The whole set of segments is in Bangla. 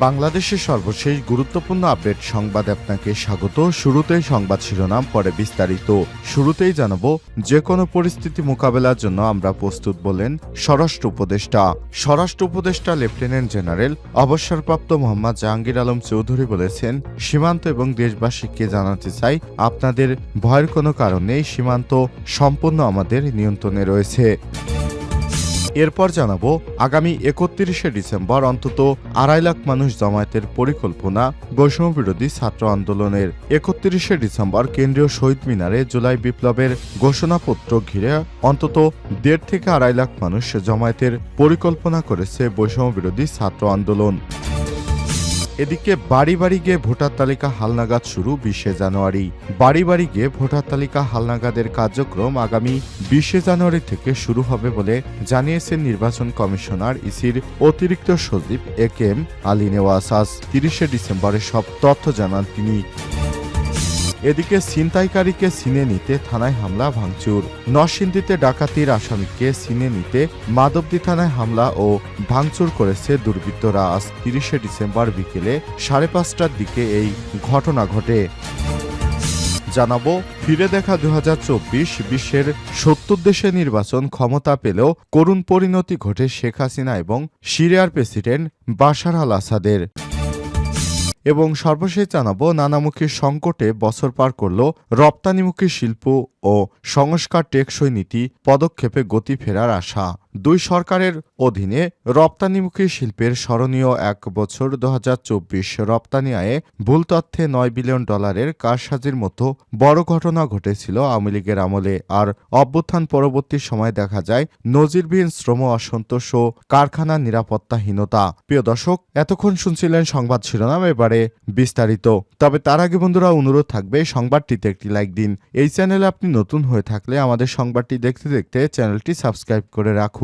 বাংলাদেশের সর্বশেষ গুরুত্বপূর্ণ আপডেট সংবাদ আপনাকে স্বাগত। শুরুতেই সংবাদ শিরোনাম, পরে বিস্তারিত। শুরুতেই জানাব যে কোনো পরিস্থিতি মোকাবেলার জন্য আমরা প্রস্তুত বলেন স্বরাষ্ট্র উপদেষ্টা। স্বরাষ্ট্র উপদেষ্টা, লেফটেন্যান্ট জেনারেল, অবসরপ্রাপ্ত মোহাম্মদ জাহাঙ্গীর আলম চৌধুরী বলেছেন, সীমান্ত এবং দেশবাসীকে জানাতে চাই, আপনাদের ভয়ের কোনো কারণ নেই, সীমান্ত সম্পূর্ণ আমাদের নিয়ন্ত্রণে রয়েছে। এরপর জানাব, আগামী একত্রিশে ডিসেম্বর অন্তত আড়াই লাখ মানুষ জমায়েতের পরিকল্পনা বৈষম্য বিরোধী ছাত্র আন্দোলনের। একত্রিশে ডিসেম্বর কেন্দ্রীয় শহীদ মিনারে জুলাই বিপ্লবের ঘোষণাপত্র ঘিরে অন্তত দেড় থেকে আড়াই লাখ মানুষ জমায়েতের পরিকল্পনা করেছে বৈষম্য বিরোধী ছাত্র আন্দোলন। এদিকে বাড়ি বাড়ি গিয়ে ভোটার তালিকা হালনাগাদ শুরু বিশে জানুয়ারি। বাড়ি বাড়ি গিয়ে ভোটার তালিকা হালনাগাদের কার্যক্রম আগামী বিশে জানুয়ারি থেকে শুরু হবে বলে জানিয়েছেন নির্বাচন কমিশনার ইসির অতিরিক্ত সচিব এ কে এম আলী নেওয়াসাস তিরিশে ডিসেম্বরে সব তথ্য জানান তিনি। এদিকে ছিনতাইকারীকে সিনে নিতে থানায় হামলা, ভাঙচুর। নরসিংদীতে ডাকাতির আসামিকে সিনে নিতে মাধবদী থানায় হামলা ও ভাঙচুর করেছে দুর্বৃত্তরা। আজ তিরিশে ডিসেম্বর বিকেলে সাড়ে পাঁচটার দিকে এই ঘটনা ঘটে। জানাব, ফিরে দেখা দু বিশ্বের সত্তর দেশে নির্বাচন ক্ষমতা পেলেও করুণ পরিণতি ঘটে শেখ হাসিনা এবং সিরিয়ার প্রেসিডেন্ট বাশার আল আসাদের। এবং সর্বশেষ জানাব, নানামুখী সংকটে বছর পার করল রপ্তানিমুখী শিল্প ও সংস্কার টেকসই নীতি, পদক্ষেপে গতি ফেরার আশা। দুই সরকারের অধীনে রপ্তানিমুখী শিল্পের স্মরণীয় এক বছর দু হাজার চব্বিশ রপ্তানি আয়ে ভুল তথ্যে নয় বিলিয়ন ডলারের কারসাজির মতো বড় ঘটনা ঘটেছিল আওয়ামী লীগের আমলে। আর অভ্যুত্থান পরবর্তী সময় দেখা যায় নজিরবিহীন শ্রম অসন্তোষ ও কারখানার নিরাপত্তাহীনতা। প্রিয় দর্শক, এতক্ষণ শুনছিলেন সংবাদ শিরোনাম, এবারে বিস্তারিত। তবে তার আগে বন্ধুরা, অনুরোধ থাকবে সংবাদটিতে একটি লাইক দিন। এই চ্যানেলে আপনি নতুন হয়ে থাকলে আমাদের সংবাদটি দেখতে দেখতে চ্যানেলটি সাবস্ক্রাইব করে রাখুন।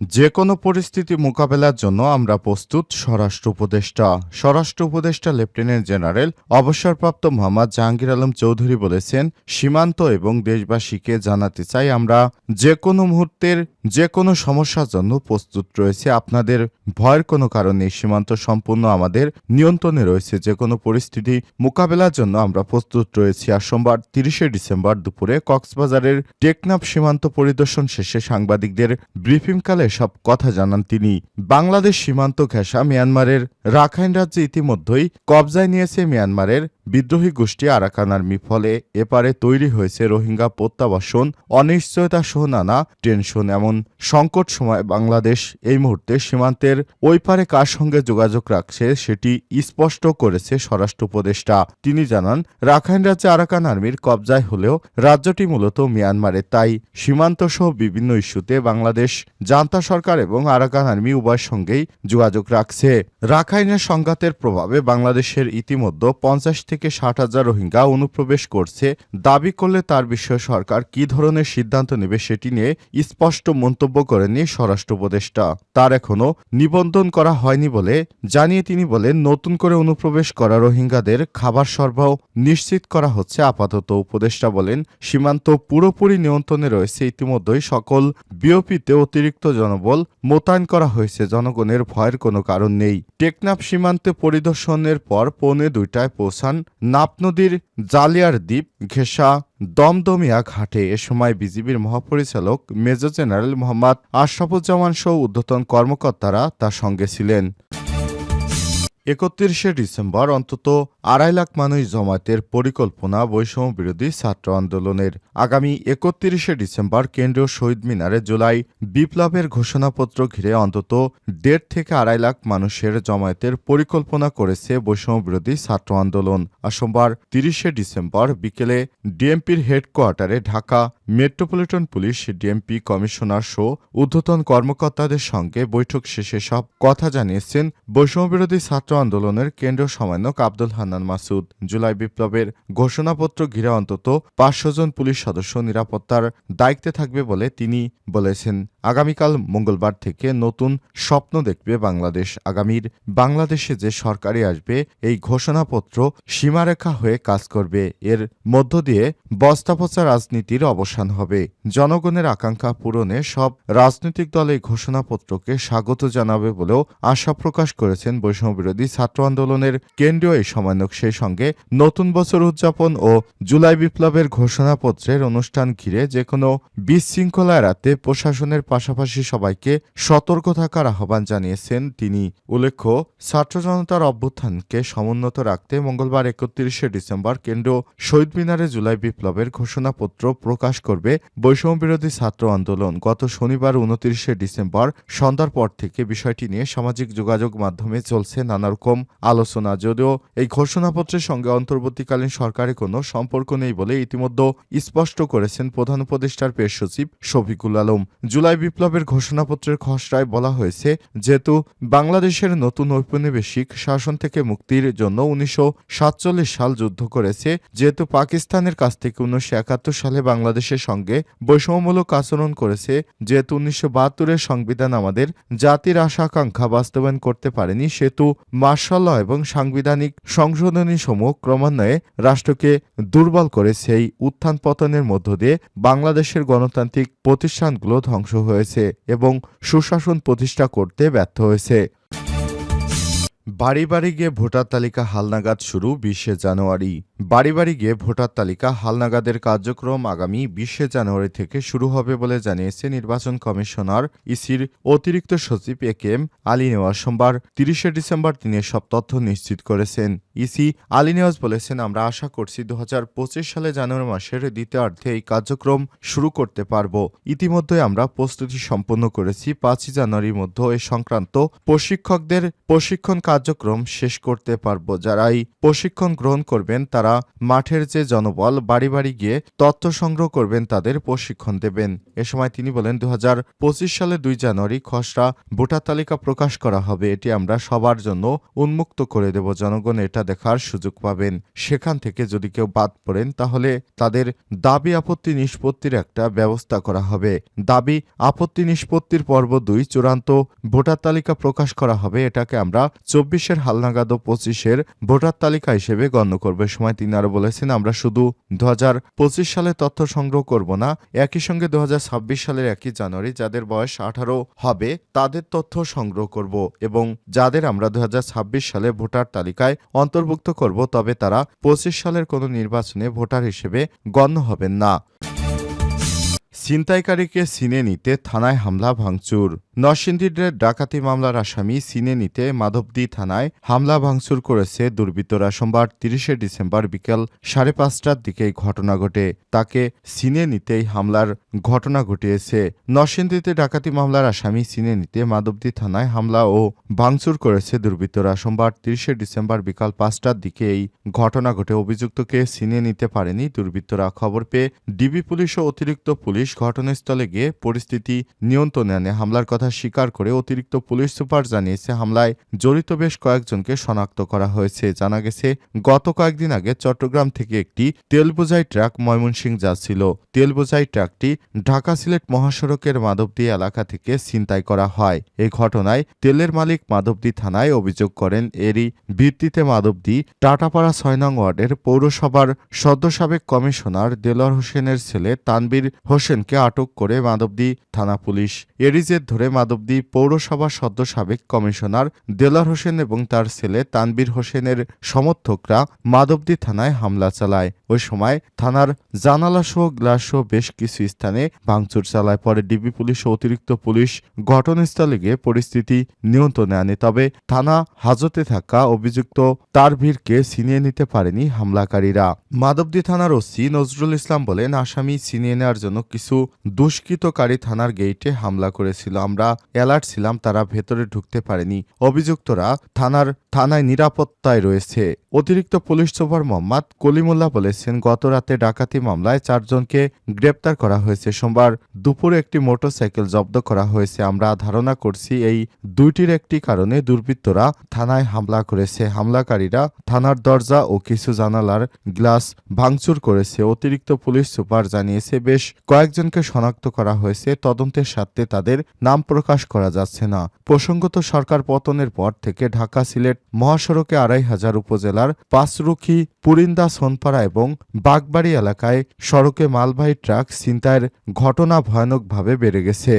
যে কোনো পরিস্থিতি মোকাবেলার জন্য আমরা প্রস্তুত স্বরাষ্ট্র উপদেষ্টা। স্বরাষ্ট্র উপদেষ্টা লেফটেন্যান্ট জেনারেল অবসরপ্রাপ্ত মোহাম্মদ জাহাঙ্গীর আলম চৌধুরী বলেছেন, সীমান্ত এবং দেশবাসীকে জানাতে চাই আমরা যে কোনো মুহূর্তের যে কোনো সমস্যার জন্য প্রস্তুত রয়েছে। আপনাদের ভয়ের কোনো কারণ সীমান্ত সম্পূর্ণ আমাদের নিয়ন্ত্রণে রয়েছে। যে কোনো পরিস্থিতি মোকাবেলার জন্য আমরা প্রস্তুত রয়েছি। আর সোমবার তিরিশে ডিসেম্বর দুপুরে কক্সবাজারের টেকনাফ সীমান্ত পরিদর্শন শেষে সাংবাদিকদের ব্রিফিংকালে সব কথা জানান তিনি। বাংলাদেশ সীমান্ত ঘেঁষা মিয়ানমারের রাখাইন রাজ্যে ইতিমধ্যেই কবজায় নিয়েছে মিয়ানমারের বিদ্রোহী গোষ্ঠী আরাকান আর্মি। ফলে এপারে তৈরি হয়েছে রোহিঙ্গা প্রত্যাবাসন অনিশ্চয়তা সহ নানা টেনশন। এমন সংকট সময় বাংলাদেশ এই মুহূর্তে সীমান্তের ওই পারে কার সঙ্গে যোগাযোগ রাখছে সেটি স্পষ্ট করেছে স্বরাষ্ট্র উপদেষ্টা। তিনি জানান, রাখাইন রাজ্যে আরাকান আর্মির কবজায় হলেও রাজ্যটি মূলত মিয়ানমারে। তাই সীমান্ত সহ বিভিন্ন ইস্যুতে বাংলাদেশ জান্তা সরকার এবং আরাকান আর্মি উভয়ের সঙ্গেই যোগাযোগ রাখছে। রাখাইনের সংঘাতের প্রভাবে বাংলাদেশের ইতিমধ্যে পঞ্চাশ থেকে ষাট হাজার রোহিঙ্গা অনুপ্রবেশ করছে। দাবি করলে তার বিষয়ে সরকার কি ধরনের সিদ্ধান্ত নেবে সেটি নিয়ে স্পষ্ট মন্তব্য করেননি স্বরাষ্ট্র উপদেষ্টা। তার এখনও নিবন্ধন করা হয়নি বলে জানিয়ে তিনি বলেন, নতুন করে অনুপ্রবেশ করা রোহিঙ্গাদের খাবার সরবরাহ নিশ্চিত করা হচ্ছে, আপাতত উপদেষ্টা বলেন। সীমান্ত পুরোপুরি নিয়ন্ত্রণে রয়েছে। ইতিমধ্যেই সকল বিওপিতে অতিরিক্ত জনবল মোতায়েন করা হয়েছে। জনগণের ভয়ের কোনো কারণ নেই। টেকনাফ সীমান্তে পরিদর্শনের পর পৌনে দুইটায় পৌঁছান নাপ নদীর জালিয়ার দ্বীপ ঘেঁষা দমদমিয়া ঘাটে। এ সময় বিজিবির মহাপরিচালক মেজর জেনারেল মোহাম্মদ আশরাফুজ্জামান সহ ঊর্ধ্বতন কর্মকর্তারা তার সঙ্গে ছিলেন। একত্রিশে ডিসেম্বর অন্তত আড়াই লাখ মানুষ জমায়েতের পরিকল্পনা বৈষম্য বিরোধী ছাত্র আন্দোলনের। আগামী একত্রিশে ডিসেম্বর কেন্দ্রীয় শহীদ মিনারে জুলাই বিপ্লবের ঘোষণাপত্র ঘিরে অন্তত দেড় থেকে আড়াই লাখ মানুষের জমায়েতের পরিকল্পনা করেছে বৈষম্য বিরোধী ছাত্র আন্দোলন। সোমবার তিরিশে ডিসেম্বর বিকেলে ডিএমপির হেডকোয়ার্টারে Dhaka metropolitan police, DMP commissioner সহ ঊর্ধ্বতন কর্মকর্তাদের সঙ্গে বৈঠক শেষে সব কথা জানিয়েছেন বৈষম্যবিরোধী ছাত্র আন্দোলনের কেন্দ্রীয় সমন্বয়ক আব্দুল হান্নান মাসুদ। জুলাই বিপ্লবের ঘোষণাপত্র ঘিরে অন্তত পাঁচশো জন পুলিশ সদস্য নিরাপত্তার দায়িত্বে থাকবে বলে তিনি বলেছেন। আগামীকাল মঙ্গলবার থেকে নতুন স্বপ্ন দেখবে বাংলাদেশ। আগামীর বাংলাদেশে যে সরকারি আসবে, এই ঘোষণাপত্র সীমারেখা হয়ে কাজ করবে। এর মধ্য দিয়ে বস্তাপচা রাজনীতির অবসান হবে। জনগণের আকাঙ্ক্ষা পূরণে সব রাজনৈতিক দল এই ঘোষণাপত্রকে স্বাগত জানাবে বলেও আশা প্রকাশ করেছেন বৈষম্যবিরোধী ছাত্র আন্দোলনের কেন্দ্রীয় এই সমন্বয়ক। সেই সঙ্গে নতুন বছর উদযাপন ও জুলাই বিপ্লবের ঘোষণাপত্রের অনুষ্ঠান ঘিরে যে কোনো বিশৃঙ্খলা এড়াতে প্রশাসনের পাশাপাশি সবাইকে সতর্ক থাকার আহ্বান জানিয়েছেন তিনি। উল্লেখ্য, ছাত্র জনতার অভ্যুত্থানকে সমুন্নত রাখতে মঙ্গলবার একত্রিশে ডিসেম্বর কেন্দ্র শহীদ মিনারে জুলাই বিপ্লবের ঘোষণাপত্র প্রকাশ করবে। বৈষম্যবিরোধী ছাত্র আন্দোলন গত শনিবার উনত্রিশে ডিসেম্বর সন্ধ্যার পর থেকে বিষয়টি নিয়ে সামাজিক যোগাযোগ মাধ্যমে চলছে নানা রকম আলোচনা। যদিও এই ঘোষণাপত্রের সঙ্গে অন্তর্বর্তীকালীন সরকারের কোনো সম্পর্ক নেই বলে ইতিমধ্যে স্পষ্ট করেছেন প্রধান উপদেষ্টার পেশ সচিব শফিকুল আলম। জুলাই বিপ্লবের ঘোষণাপত্রের খসড়ায় বলা হয়েছে, যেহেতু বাংলাদেশের নতুন ঔপনিবেশিক শাসন থেকে মুক্তির জন্য উনিশশো সাতচল্লিশ সাল যুদ্ধ করেছে, যেহেতু পাকিস্তানের কাছ থেকে উনিশশো একাত্তর সালে বাংলাদেশের সঙ্গে বৈষম্যমূলক আচরণ করেছে, যেহেতু উনিশশো বাহাত্তরের সংবিধান আমাদের জাতির আশা আকাঙ্ক্ষা বাস্তবায়ন করতে পারেনি, সেহেতু মার্শাল এবং সাংবিধানিক সংশোধনী সমূহ ক্রমান্বয়ে রাষ্ট্রকে দুর্বল করে সেই উত্থান পতনের মধ্য দিয়ে বাংলাদেশের গণতান্ত্রিক প্রতিষ্ঠানগুলো ধ্বংস হয়েছে এবং সুশাসন প্রতিষ্ঠা করতে ব্যর্থ হয়েছে। বাড়ি বাড়ি গিয়ে ভোটার তালিকা হালনাগাদ শুরু, বিশে জানুয়ারি। বাড়ি বাড়ি গিয়ে ভোটার তালিকা, হালনাগাদের কার্যক্রম আগামী বিশে জানুয়ারি থেকে শুরু হবে বলে জানিয়েছে নির্বাচন কমিশনার ইসির অতিরিক্ত সচিব A K M Ali Newaz সোমবার, তিরিশে ডিসেম্বর তিনি সব তথ্য নিশ্চিত করেছেন। ইসি আলী নেওয়াজ বলেছেন, আমরা আশা করছি দু হাজার পঁচিশ সালে জানুয়ারি মাসের দ্বিতীয়ার্ধে এই কার্যক্রম শুরু করতে পারব। ইতিমধ্যে আমরা প্রস্তুতি সম্পন্ন করেছি, পাঁচই জানুয়ারির মধ্যে এ সংক্রান্ত প্রশিক্ষকদের প্রশিক্ষণ কার্যক্রম শেষ করতে পারব। যারা এই প্রশিক্ষণ গ্রহণ করবেন, তারা মাঠের যে জনবল, বাড়ি বাড়ি গিয়ে তথ্য সংগ্রহ করবেন, তাদের প্রশিক্ষণ দেবেন। এ সময় তিনি বলেন দু হাজার পঁচিশ সালে দুই জানুয়ারি খসড়া ভোটার তালিকা প্রকাশ করা হবে। এটি আমরা সবার জন্য উন্মুক্ত করে দেব। জনগণ এটা দেখার সুযোগ পাবেন। সেখান থেকে যদি কেউ বাদ পড়েন, তাহলে তাদের দাবি আপত্তি নিষ্পত্তির একটা ব্যবস্থা করা হবে। দাবি আপত্তি নিষ্পত্তির পর্ব দুই, চূড়ান্ত ভোটার তালিকা প্রকাশ করা হবে। এটাকে আমরা চব্বিশের হালনাগাদ পঁচিশের ভোটার তালিকা হিসেবে গণ্য করবে। সময় তিনি আরও বলেছেন, আমরা শুধু দু হাজার পঁচিশ সালে তথ্য সংগ্রহ করব না, একই সঙ্গে দু হাজার ছাব্বিশ সালের একই জানুয়ারি যাদের বয়স আঠারো হবে, তাদের তথ্য সংগ্রহ করব এবং যাদের আমরা দু হাজার ছাব্বিশ সালে ভোটার তালিকায় অন্তর্ভুক্ত করব, তবে তারা পঁচিশ সালের কোনো নির্বাচনে ভোটার হিসেবে গণ্য হবেন না। ছিনতাইকারীকে সিনে নিতে থানায় হামলা, ভাঙচুর। নরসিংদীর ডাকাতি মামলার আসামি সিনে নিতে মাধবদী থানায় হামলা, ভাঙচুর করেছে দুর্বৃত্তরা। সোমবার তিরিশে ডিসেম্বর বিকেল সাড়ে পাঁচটার দিকে ঘটনা ঘটে। তাকে সিনে নিতেই হামলার ঘটনা ঘটিয়েছে। নরসিংদীতে ডাকাতি মামলার আসামি সিনে নিতে মাধবদী থানায় হামলা ও ভাঙচুর করেছে দুর্বৃত্তরা। সোমবার তিরিশে ডিসেম্বর বিকাল পাঁচটার দিকে এই ঘটনা ঘটে। অভিযুক্তকে সিনে নিতে পারেনি দুর্বৃত্তরা। খবর পেয়ে ডিবি পুলিশ ও অতিরিক্ত পুলিশ ঘটনাস্থলে গিয়ে পরিস্থিতি নিয়ন্ত্রণে আনে। হামলার কথা স্বীকার করে অতিরিক্ত পুলিশ সুপার জানিয়েছে, হামলায় জড়িত বেশ কয়েকজনকে শনাক্ত করা হয়েছে। জানা গেছে, গত কয়েকদিন আগে চট্টগ্রাম থেকে একটি তেল বোঝাই ট্রাক ময়মনসিং যাচ্ছিল। তেল বোঝাই ট্রাকটি ঢাকা সিলেট মহাসড়কের মাধবদী এলাকা থেকে ছিনতাই করা হয়। এ ঘটনায় তেলের মালিক মাধবদী থানায় অভিযোগ করেন, এরই ভিত্তিতে মাধবদী টাটাপাড়া ছয় নং ওয়ার্ডের পৌরসভার সদ্য সাবেক কমিশনার দেলোয়ার হোসেনের ছেলে তানবীর হোসেনকে আটক করে মাধবদী থানা পুলিশ। এরই জের ধরে মাধবদী পৌরসভার সদ্য সাবেক কমিশনার দেলার হোসেন এবং তার ছেলে তানবীর হোসেনের সমর্থকরা মাধবদী থানায় হামলা চালায়। ওই সময় থানার জানালা সহ গ্লাস সহ বেশ কিছু স্থানে ভাঙচুর চালায়। পরে ডিবি পুলিশ ও অতিরিক্ত পুলিশ ঘটনাস্থলে গিয়ে পরিস্থিতি নিয়ন্ত্রণে আনে। তবে থানা হাজতে থাকা অভিযুক্ত তার ভিড়কে ছিনিয়ে নিতে পারেনি হামলাকারীরা। মাধবদী থানার ওসি নজরুল ইসলাম বলেন, আসামি ছিনিয়ে নেওয়ার জন্য কিছু দুষ্কৃতকারী থানার গেইটে হামলা করেছিল। আমরা অ্যালার্ট ছিলাম, তারা ভেতরে ঢুকতে পারেনি। অভিযুক্তরা থানার থানায় নিরাপত্তায় রয়েছে। অতিরিক্ত পুলিশ সুপার মোহাম্মদ কলিমুল্লাহ বলেছেন গত রাতে ডাকাতি মামলায় চারজনকে গ্রেপ্তার করা হয়েছে। সোমবার দুপুরে একটি মোটরসাইকেল জব্দ করা হয়েছে। আমরা ধারণা করছি, এই দুইটির একটি কারণে দুর্বৃত্তরা থানায় হামলা করেছে। হামলাকারীরা থানার দরজা ও কিছু জানালার গ্লাস ভাঙচুর করেছে। অতিরিক্ত পুলিশ সুপার জানিয়েছে, বেশ কয়েকজনকে শনাক্ত করা হয়েছে। তদন্তের স্বার্থে তাদের নাম প্রকাশ করা যাচ্ছে না। প্রসঙ্গত, সরকার পতনের পর থেকে ঢাকা সিলেট মহাসড়কে আড়াই হাজার উপজেলার পাঁচরুখি, পুরিন্দা, সোনপাড়া এবং বাগবাড়ি এলাকায় সড়কে মালবাহী ট্রাক ছিনতাইয়ের ঘটনা ভয়ানকভাবে বেড়ে গেছে।